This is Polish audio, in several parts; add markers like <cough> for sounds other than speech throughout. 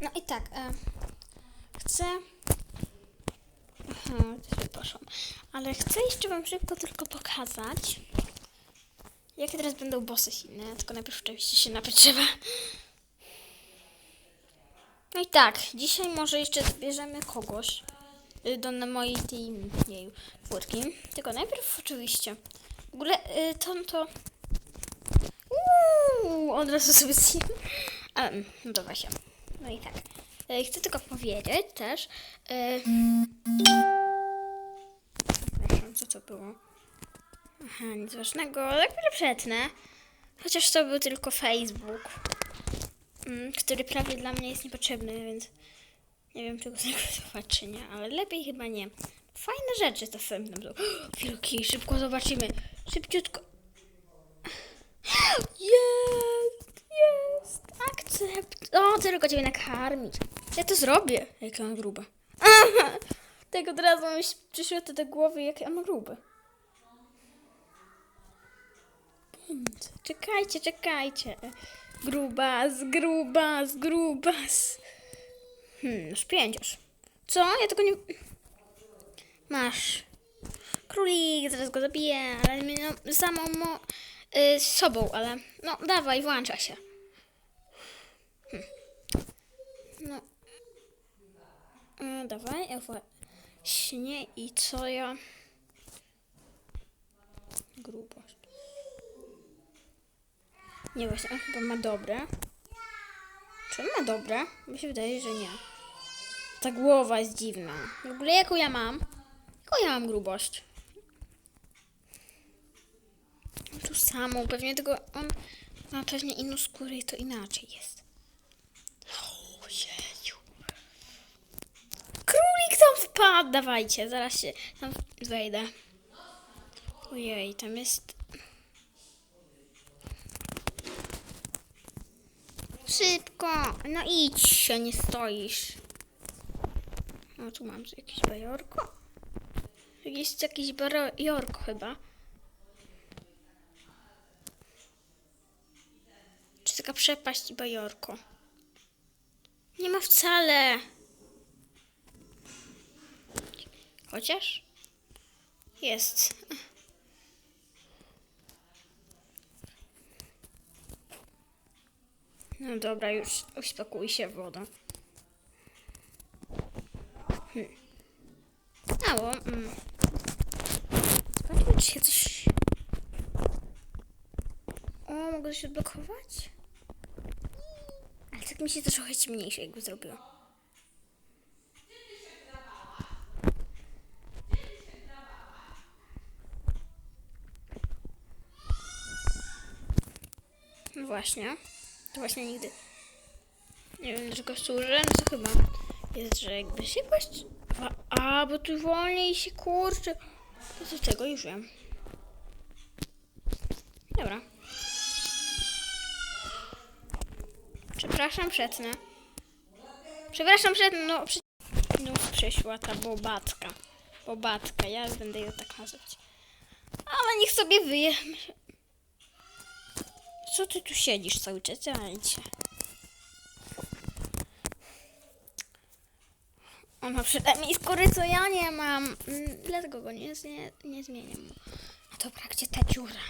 No i tak, e, chcę... Aha, to sobie poszłam. Ale chcę jeszcze wam szybko tylko pokazać, jakie teraz będą bossy silne, tylko najpierw oczywiście się napić. No i tak, dzisiaj może jeszcze zbierzemy kogoś y, do mojej tej jej czwórki. Tylko najpierw oczywiście. W ogóle y, to to. Uuu, od razu sobie zjem. Ale no dobra się. No i tak. Y, chcę tylko powiedzieć też. Y, przepraszam, co to było? Aha, nic ważnego, tak przetnę. Chociaż to był tylko Facebook mm, który prawie dla mnie jest niepotrzebny, więc nie wiem, czy go <laughs> zrekrutować, czy nie, ale lepiej chyba nie. Fajne rzeczy to są tam są. <gasps> Szybko zobaczymy. Szybciutko. <gasps> Jest, jest, akcept. O, tylko ciebie nakarmić. Ja to zrobię, jak on gruba. Aha, tak od razu mi przyszło to do głowy, jak on gruby. Punt. Czekajcie, czekajcie. Grubas, grubas, grubas. Hmm, już. Co? Ja tego nie... Masz. Królik, zaraz go zabiję, ale no, samą mo... Y, sobą, ale... No, dawaj, włącza się. Hmm. No. Y, dawaj, ja właśnie i co ja... Grubość. Nie, właśnie, on chyba ma dobre. Czy on ma dobre? Mi się wydaje, że nie. Ta głowa jest dziwna. W ogóle jaką ja mam? Jaką ja mam grubość? Tu samą, pewnie tego on ma pewnie inną skórę i to inaczej jest. Ojeju. Królik tam wpadł, dawajcie, zaraz się tam wejdę. Ojej, tam jest Szybko! No idź się, nie stoisz. No tu mam jakieś bajorko. Jest jakieś bajorko chyba. Czy taka przepaść i bajorko? Nie ma wcale. Chociaż? Jest. No dobra, już uspokój się wodą. Hmm. Mało. Mm. Zobaczmy, czy się coś... O, mogę coś odblokować? Ale tak mi się to trochę ciemniejsze jakby zrobiło. Właśnie. To właśnie nigdy. Nie wiem, dlaczego służę, no to chyba jest, że jakby szybkość. A, bo tu wolniej się kurczy. To do tego już wiem. Dobra. Przepraszam, przetnę. Przepraszam, przetnę. No, przy... Przyszła ta bobatka. Bobatka, ja będę ją tak nazywać. Ale niech sobie wyje. Co ty tu siedzisz cały czas? Dajcie. On ma przynajmniej skóry, co ja nie mam. Mm, Dlatego go nie, nie, nie zmieniam. A dobra, gdzie ta dziura?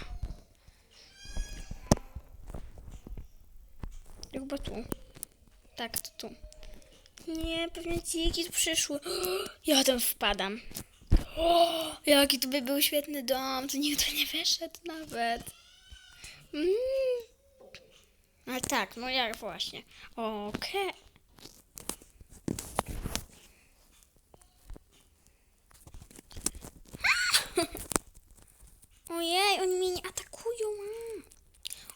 Chyba tu. Tak, to tu. Nie, pewnie dziki przyszły. <gasps> Ja tam wpadam. O, <gasps> jaki to by był świetny dom, to tu nie wyszedł nawet. Mm. Tak, no jak właśnie. Okej. <laughs> Ojej, oni mnie nie atakują.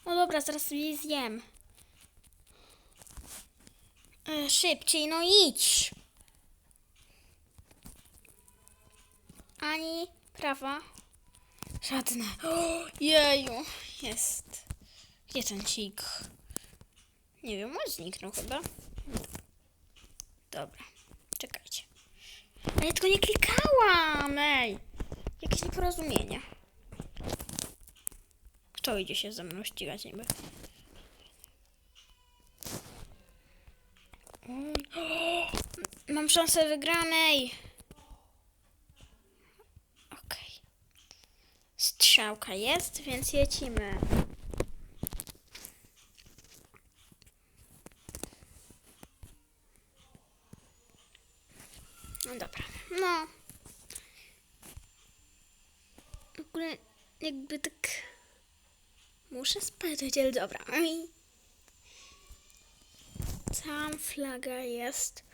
O dobra, zaraz sobie zjem. E, szybciej, no idź. Ani prawa. Żadne. <gasps> O, jest. Gdzie ten cik? Nie wiem, on zniknął chyba. Dobra, czekajcie. Ale ja tylko nie klikałam, ej. Jakieś nieporozumienie. Kto idzie się ze mną ścigać niby? O, <gasps> mam szansę wygranej. Okej. Strzałka jest, więc lecimy. No dobra, no. W ogóle jakby tak... Muszę spadać, ale dobra. Tam flaga jest.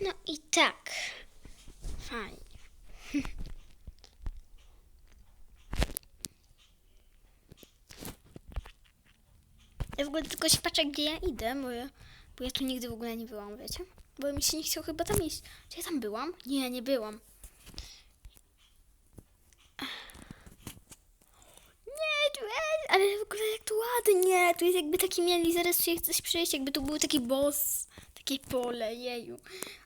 No i tak. Fajnie. Ja w ogóle tylko się patrzę, gdzie ja idę, bo ja, bo ja tu nigdy w ogóle nie byłam, wiecie? Bo mi się nie chciało chyba tam iść. Czy ja tam byłam? Nie, nie byłam. Ale w ogóle jak tu ładnie. Tu jest jakby taki mieli, zaraz tu coś przejść, jakby tu był taki boss, takie pole, jeju.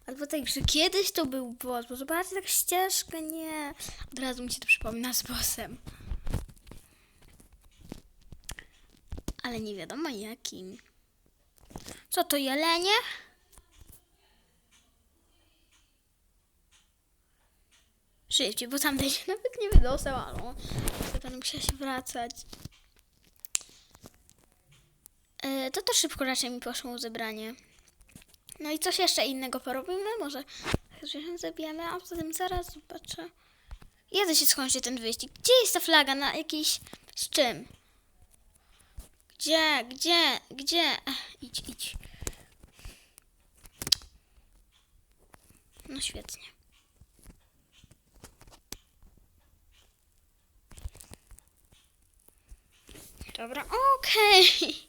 Albo tak, że kiedyś to był boss, bo zobaczcie, tak ścieżkę, nie. Od razu mi się to przypomina z bossem. Ale nie wiadomo jakim. Co to, jelenie? Szybciej, bo tamten się <laughs> nawet nie wydostał, ale to będę się wracać. E, to to szybko raczej mi poszło zebranie. No i coś jeszcze innego porobimy? Może zwierzę zabijemy, a poza tym zaraz zobaczę. Kiedy się skończy ten wyścig? Gdzie jest ta flaga? Na jakiś... z czym? Gdzie, gdzie, gdzie? Ech, idź, idź. No świetnie. Dobra, okej. <laughs>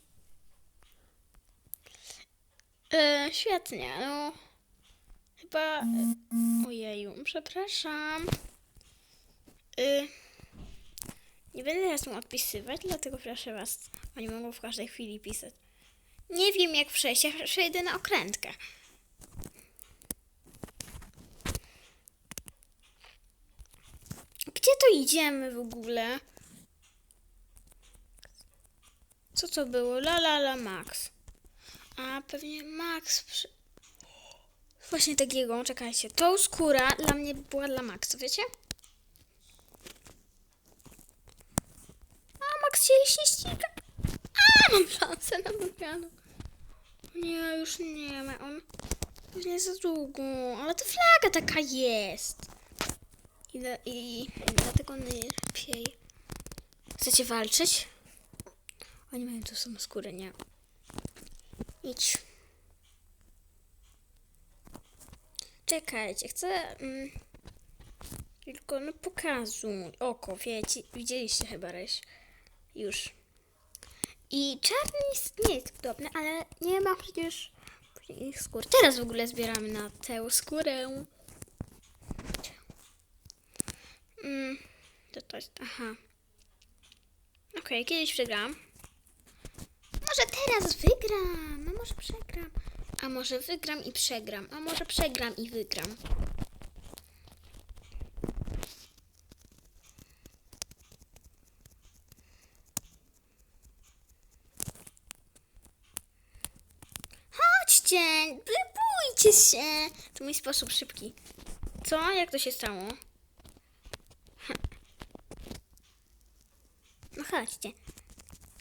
E, świetnie, no. Chyba... e, Ojeju, przepraszam. E, nie będę teraz mu odpisywać, dlatego proszę was, oni mogą w każdej chwili pisać. Nie wiem jak przejść, ja przejdę na okrętkę. Gdzie to idziemy w ogóle? Co to było? La la la Max. A pewnie Max. Przy... Właśnie takiego, czekajcie. Tą skóra dla mnie była dla Maxa, wiecie? A Max się jeśli ściga. Mam szansę na wygraną. Nie, już nie ma on. Pewnie za długo, ale to flaga taka jest. I, dla- i, i dlatego najlepiej. Chcecie walczyć? Oni mają tu samą skórę, nie? Idź. Czekajcie, chcę... Mm, tylko no pokazuj. Oko, wiecie, widzieliście chyba reś. Już. I czarny nie jest podobny, ale nie ma przecież ich skór. Teraz w ogóle zbieramy na tę skórę. Mm, to to jest, aha. Okej, kiedyś przegram. Może teraz wygram, a może przegram. A może wygram i przegram, a może przegram i wygram. Chodźcie, się. To mój sposób szybki. Co? Jak to się stało? No chodźcie.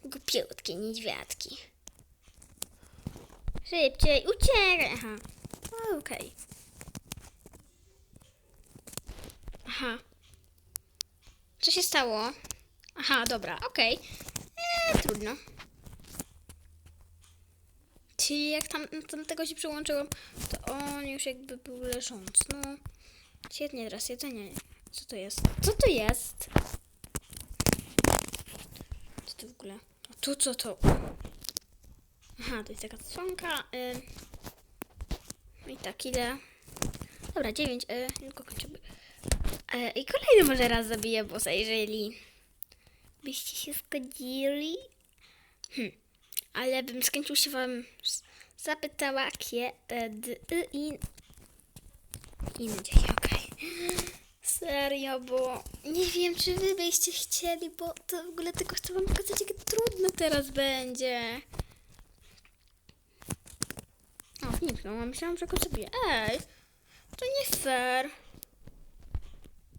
Głupiutkie niedźwiadki. Szybciej, uciekaj. Aha. O, Okej. Aha. Co się stało? Aha, dobra, okej. Eee, trudno. Czyli jak tam, tam tego się przyłączyłam, to on już jakby był leżący. No, świetnie, teraz jedzenie. Co to jest? Co to jest? Co to w ogóle? A tu co to? Aha, to jest taka słonka. Y... No i tak, ile? Dobra, dziewięć. Y... Tylko kończymy. Y... I kolejny może raz zabiję bossa, jeżeli byście się zgodzili. Hm. Ale bym z się wam zapytała, kiedy i inny dzień, okej. Serio, bo nie wiem, czy wy byście chcieli, bo to w ogóle tylko chcę wam pokazać, jak trudno teraz będzie. O, zniknął, a myślałam, że go zabiję. Ej, to nie fair.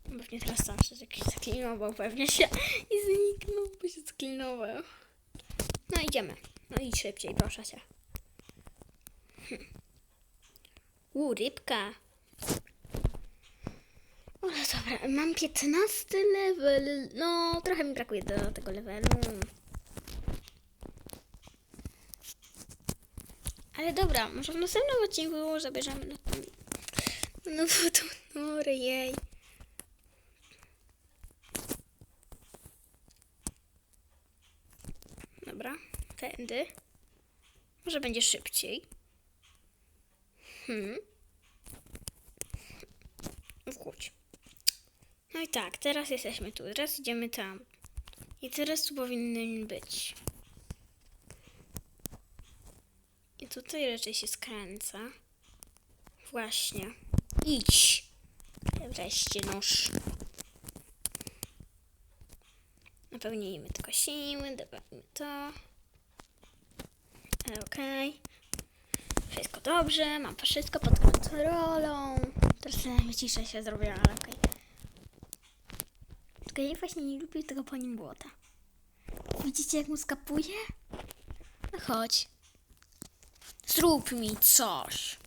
Pewnie teraz sam się jakiś zaklinował pewnie się i zniknął, bo się sklinował. No idziemy. No idź szybciej, proszę cię. Hm. U, rybka. No dobra, mam 15 level. No, trochę mi brakuje do tego levelu. Ale dobra, może w następnym odcinku zabierzemy na ten... No to nory, jej. Dobra, tędy. Może będzie szybciej. Hmm. Wchódź. No i tak, teraz jesteśmy tu, teraz idziemy tam. I teraz tu powinny być. I tutaj raczej się skręca. Właśnie. Idź. Wreszcie nóż. Napełnijmy tylko siły, dodajmy to. Okej. Wszystko dobrze, mam wszystko pod kontrolą. Teraz mi ciszę się zrobiła, ale okej. Tylko ja właśnie nie lubię tego pani błota. Widzicie jak mu skapuje? No chodź. Zrób mi coś.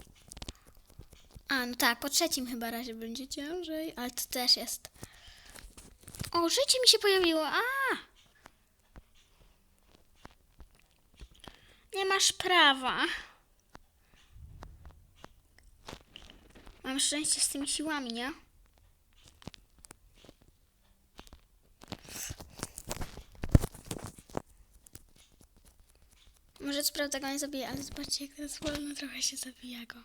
A, no tak, po trzecim chyba razie będzie ciężej, ale to też jest. O, życie mi się pojawiło. A! Nie masz prawa. Mam szczęście z tymi siłami, nie? Może co go nie zabije, ale zobaczcie jak teraz wolno trochę się zabija go.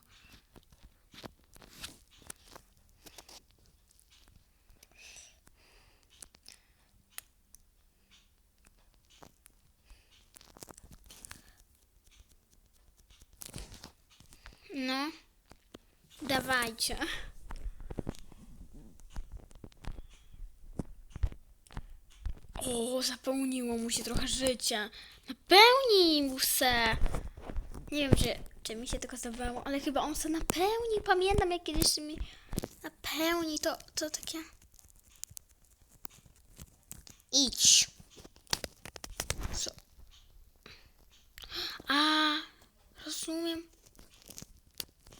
No, dawajcie. O, zapełniło mu się trochę życia. Napełnij mu se. Nie wiem, czy, czy mi się tylko zdawało, ale chyba on se napełni. Pamiętam, jak kiedyś mi napełni, to, to takie... Idź. Co? A, rozumiem.